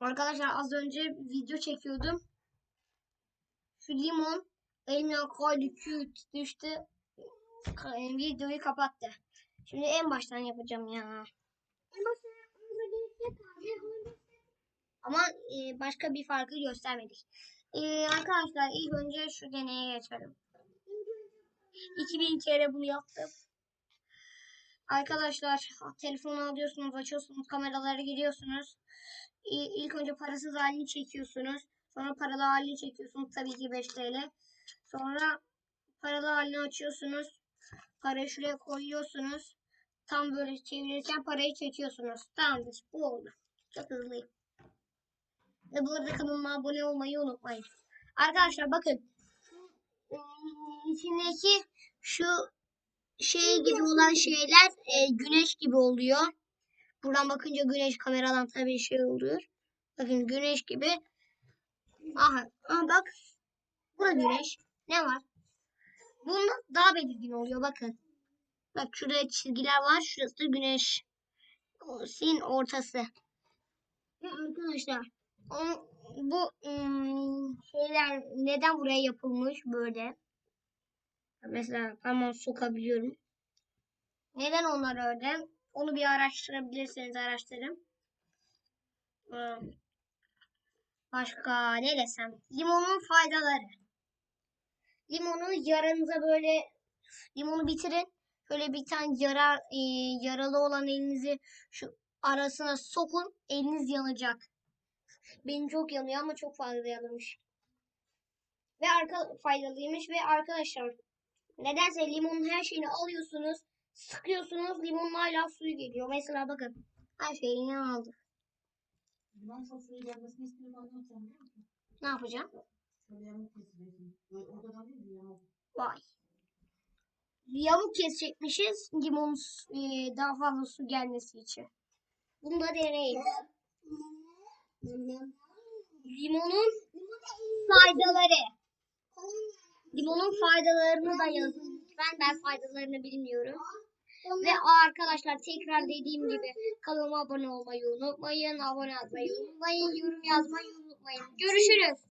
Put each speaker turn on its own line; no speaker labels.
Arkadaşlar az önce video çekiyordum. Şu limon eline koydu küt düştü. Ka- Videoyu kapattı. Şimdi en baştan yapacağım ya. Ama e, başka bir farkı göstermedik. E, arkadaşlar ilk önce şu deneye geçelim. 2000 kere bunu yaptım. Arkadaşlar telefonu alıyorsunuz, açıyorsunuz, kameralara giriyorsunuz. İlk önce parasız halini çekiyorsunuz. Sonra paralı halini çekiyorsunuz. Tabii ki 5 TL. Sonra paralı halini açıyorsunuz. Parayı şuraya koyuyorsunuz. Tam böyle çevirirken parayı çekiyorsunuz. Tamamdır. Bu oldu. Çok hızlıyım. Ve bu arada kanalıma abone olmayı unutmayın. Arkadaşlar bakın. Ee, içindeki şu şey gibi olan şeyler e, güneş gibi oluyor. Buradan bakınca güneş kameradan tabii şey oluyor. Bakın güneş gibi. Aha, aha bak. Bu da güneş. Ne var? Bunda daha belirgin oluyor bakın. Bak şurada çizgiler var. Şurası da güneş. Sin ortası. Ve arkadaşlar o- bu ım, şeyler neden buraya yapılmış böyle? Mesela parmağımı sokabiliyorum. Neden onlar öyle? Onu bir araştırabilirseniz araştırın. Im, Başka ne desem? Limonun faydaları. Limonu yaranıza böyle limonu bitirin. Şöyle bir tane yara, e, yaralı olan elinizi şu arasına sokun. Eliniz yanacak. Benim çok yanıyor ama çok fazla yanmış. Ve arka faydalıymış ve arkadaşlar nedense limonun her şeyini alıyorsunuz. Sıkıyorsunuz limonun hala suyu geliyor. Mesela bakın her şeyini aldı.
Ben şu suyu gelmesini musun?
Ne yapacağım?
Şöyle yamuk kesiyorsun. Böyle ortadan değil mi yamuk?
Vay. Yamuk kesecekmişiz limon su- e, daha fazla su gelmesi için. Bunu da deneyin. Limonun faydaları. Limonun faydalarını da yazın. Ben ben faydalarını bilmiyorum. Ve arkadaşlar tekrar dediğim gibi kanalıma abone olmayı unutmayın. Abone olmayı unutmayın. Yorum yazmayı unutmayın. Görüşürüz.